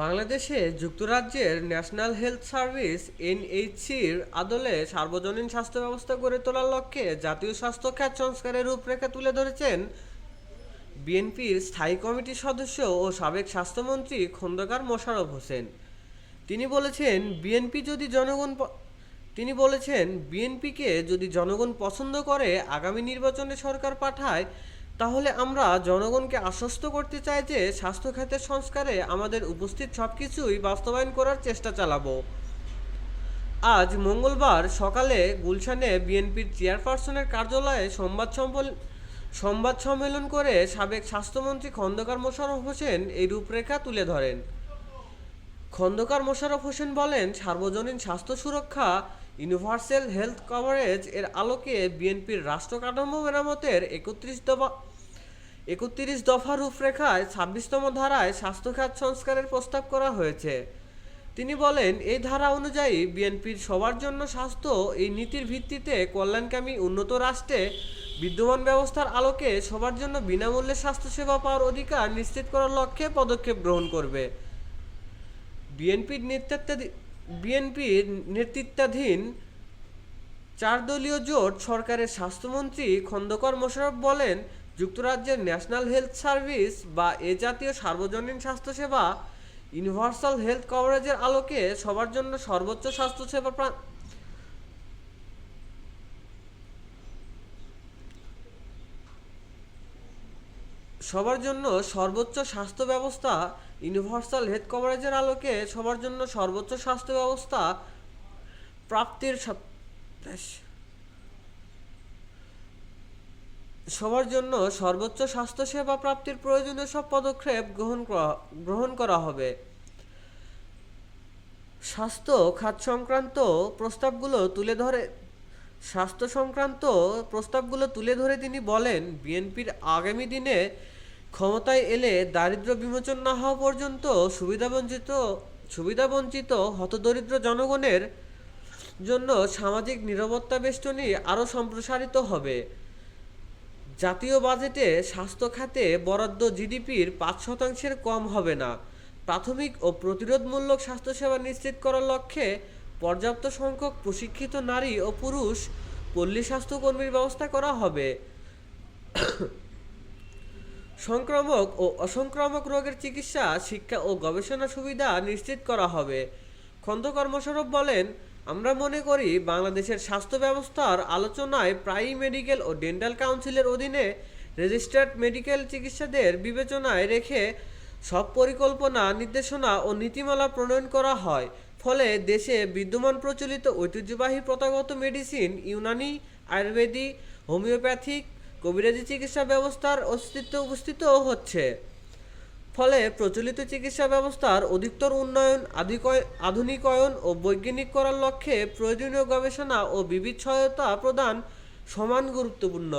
বাংলাদেশে যুক্তরাজ্যের national health service এনএইচসির আদলে সার্বজনীন স্বাস্থ্য ব্যবস্থা গড়ে তোলার লক্ষ্যে জাতীয় স্বাস্থ্য খাত সংস্কারের রূপরেখা তুলে ধরেছেন বিএনপির স্থায়ী কমিটির সদস্য ও সাবেক স্বাস্থ্যমন্ত্রী খন্দকার মোশাররফ হোসেন। তিনি বলেছেন, বিএনপি যদি জনগণ তিনি বলেছেন, বিএনপিকে যদি জনগণ পছন্দ করে, আগামী নির্বাচনে সরকার পাঠায় তাহলে আমরা জনগণকে আশ্বস্ত করতে চাই যে স্বাস্থ্য খাতের সংস্কারে আমাদের উপস্থিত সব কিছুই বাস্তবায়ন করার চেষ্টা চালাবো। আজ মঙ্গলবার সকালে গুলশানে বিএনপির চেয়ারপারসনের কার্যালয়ে সংবাদ সম্বল সংবাদ সম্মেলন করে সাবেক স্বাস্থ্যমন্ত্রী খন্দকার মোশাররফ হোসেন এই রূপরেখা তুলে ধরেন। খন্দকার মোশাররফ হোসেন বলেন, সার্বজনীন স্বাস্থ্য সুরক্ষা ইউনিভার্সাল হেলথ কভারেজ এর আলোকে বিএনপির রাষ্ট্র কাঠামো মেরামতের একত্রিশ দফা একত্রিশ দফা রূপরেখায় ছাব্বিশতম ধারায় স্বাস্থ্য খাত সংস্কারের প্রস্তাব করা হয়েছে। তিনি বলেন, এই ধারা অনুযায়ী বিএনপির সবার জন্য স্বাস্থ্য এই নীতির ভিত্তিতে কল্যাণকামী উন্নত রাষ্ট্রে বিদ্যমান ব্যবস্থার আলোকে সবার জন্য বিনামূল্যে স্বাস্থ্যসেবা পাওয়ার অধিকার নিশ্চিত করার লক্ষ্যে পদক্ষেপ গ্রহণ করবে। বিএনপির নেতৃত্বাধীন বিএনপির নেতৃত্বাধীন চারদলীয় জোট সরকারের স্বাস্থ্যমন্ত্রী খন্দকার মোশারফ বলেন, যুক্তরাজ্যের ন্যাশনাল হেলথ সার্ভিস বা এ জাতীয় সার্বজনীন স্বাস্থ্যসেবা ইউনিভার্সাল হেলথ কভারেজের আলোকে সবার জন্য সর্বোচ্চ স্বাস্থ্যসেবা সবার জন্য সর্বোচ্চ স্বাস্থ্য ব্যবস্থা ইউনিভার্সাল হেলথ কভারেজের আলোকে সবার জন্য সর্বোচ্চ স্বাস্থ্য ব্যবস্থা প্রাপ্তির সবার জন্য সর্বোচ্চ স্বাস্থ্যসেবা প্রাপ্তির প্রয়োজনীয় সব পদক্ষেপ গ্রহণ গ্রহণ করা হবে। স্বাস্থ্য খাত সংক্রান্ত প্রস্তাবগুলো তুলে ধরে, স্বাস্থ্য সংক্রান্ত প্রস্তাবগুলো তুলে ধরে তিনি বলেন, বিএনপির আগামী দিনে ক্ষমতায় এলে দারিদ্র্য বিমোচন না হওয়া পর্যন্ত সুবিধাবঞ্চিত সুবিধাবঞ্চিত হতদরিদ্র জনগণের জন্য সামাজিক নিরাপত্তা বেষ্টনী আরও সম্প্রসারিত হবে। জাতীয় বাজেটে স্বাস্থ্য খাতে বরাদ্দ জিডিপির পাঁচ শতাংশের কম হবে না। প্রাথমিক ও প্রতিরোধমূলক স্বাস্থ্যসেবা নিশ্চিত করার লক্ষ্যে পর্যাপ্ত সংখ্যক প্রশিক্ষিত নারী ও পুরুষ পল্লী স্বাস্থ্যকর্মীর ব্যবস্থা করা হবে। সংক্রামক ও অসংক্রামক রোগের চিকিৎসা, শিক্ষা ও গবেষণা সুবিধা নিশ্চিত করা হবে। খন্দকার মোশাররফ বলেন, আমরা মনে করি বাংলাদেশের স্বাস্থ্য ব্যবস্থার আলোচনায় প্রায়ই মেডিকেল ও ডেন্টাল কাউন্সিলের অধীনে রেজিস্টার্ড মেডিকেল চিকিৎসাদের বিবেচনায় রেখে সব পরিকল্পনা, নির্দেশনা ও নীতিমালা প্রণয়ন করা হয়। ফলে দেশে বিদ্যমান প্রচলিত ঐতিহ্যবাহী প্রথাগত মেডিসিন, ইউনানি আয়ুর্বেদিক হোমিওপ্যাথিক কবিরাজি চিকিৎসা ব্যবস্থার অস্তিত্ব উপস্থিত হচ্ছে। ফলে প্রচলিত চিকিৎসা ব্যবস্থার অধিকতর উন্নয়ন আধুনিকায়ন ও বৈজ্ঞানিক করার লক্ষ্যে প্রয়োজনীয় গবেষণা ও বিবিধ সহায়তা প্রদান সমান গুরুত্বপূর্ণ।